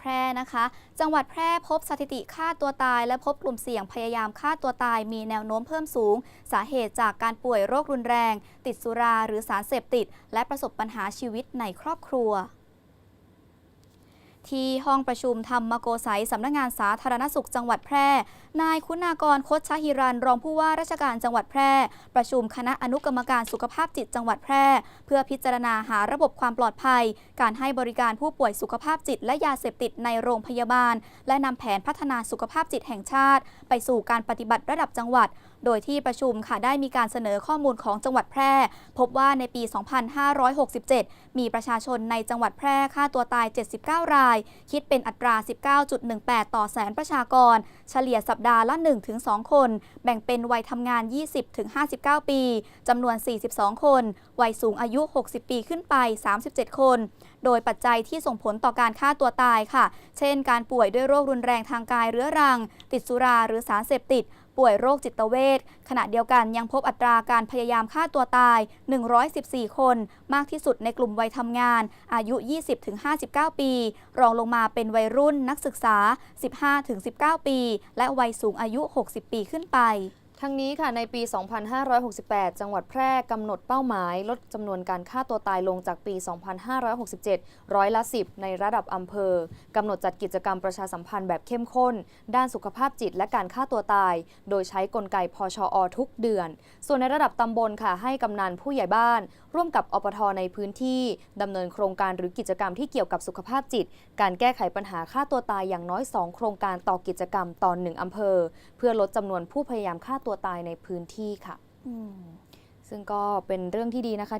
แพร่นะคะ จังหวัดแพร่พบสถิติฆ่าตัวตาย และพบกลุ่มเสี่ยงพยายามฆ่าตัวตายมีแนวโน้มเพิ่มสูง สาเหตุจากการป่วยโรครุนแรง ติดสุราหรือสารเสพติด และประสบปัญหาชีวิตในครอบครัว ที่ห้องประชุมธรรมโกไสยสำนักงานสาธารณสุขจังหวัดแพร่ นายคุณากรคดชหิรันรองผู้ว่าราชการจังหวัดแพร่ ประชุมคณะอนุกรรมการสุขภาพจิตจังหวัดแพร่ เพื่อพิจารณาหาระบบความปลอดภัย การให้บริการผู้ป่วยสุขภาพจิต และยาเสพติดในโรงพยาบาล และนำแผนพัฒนาสุขภาพจิตแห่งชาติ ไปสู่การปฏิบัติระดับจังหวัด โดยที่ประชุมค่ะได้มีการเสนอข้อมูลของจังหวัดแพร่ พบว่าในปี 2567 มีประชาชนในจังหวัดแพร่ฆ่าตัวตาย 79 ราย คิดเป็นอัตรา 19.18 ต่อแสนประชากร เฉลี่ยสัปดาห์ละ 1-2 คน แบ่งเป็นวัยทำงาน 20-59 ปีจำนวน 42 คน วัยสูงอายุ 60 ปีขึ้นไป 37 คน โดยปัจจัยที่ส่งผลต่อการฆ่าตัวตายค่ะ เช่น การป่วยด้วยโรครุนแรงทางกายเรื้อรัง ติดสุราหรือสารเสพติด ป่วยโรคจิตเวชขณะเดียวกันยังพบอัตราการพยายามฆ่าตัวตาย 114 คน มากที่สุดในกลุ่มวัยทำงาน อายุ 20-59 ปี รองลงมาเป็นวัยรุ่นนักศึกษา 15-19 ปี และวัยสูงอายุ 60 ปีขึ้นไป ทั้งนี้ค่ะในปี 2568 จังหวัดแพร่กำหนดเป้าหมาย ลดจำนวนการฆ่าตัวตายลงจากปี 2567 ร้อยละ 10 ในระดับอำเภอกำหนดจัดกิจกรรมประชาสัมพันธ์แบบเข้มข้น ด้านสุขภาพจิตและการฆ่าตัวตาย โดยใช้กลไกพชอทุกเดือน ส่วนในระดับตำบลค่ะให้กำนันผู้ใหญ่บ้าน ร่วมกับอปทในพื้นที่ดำเนินโครงการหรือกิจกรรมที่เกี่ยวกับสุขภาพจิต การแก้ไขปัญหาฆ่าตัวตายอย่างน้อย 2 โครงการต่อกิจกรรมต่อหนึ่งอำเภอ เพื่อลดจำนวนผู้พยายามฆ่าตัวตัวตายในพื้นที่ค่ะซึ่งก็เป็นเรื่องที่ดีนะคะ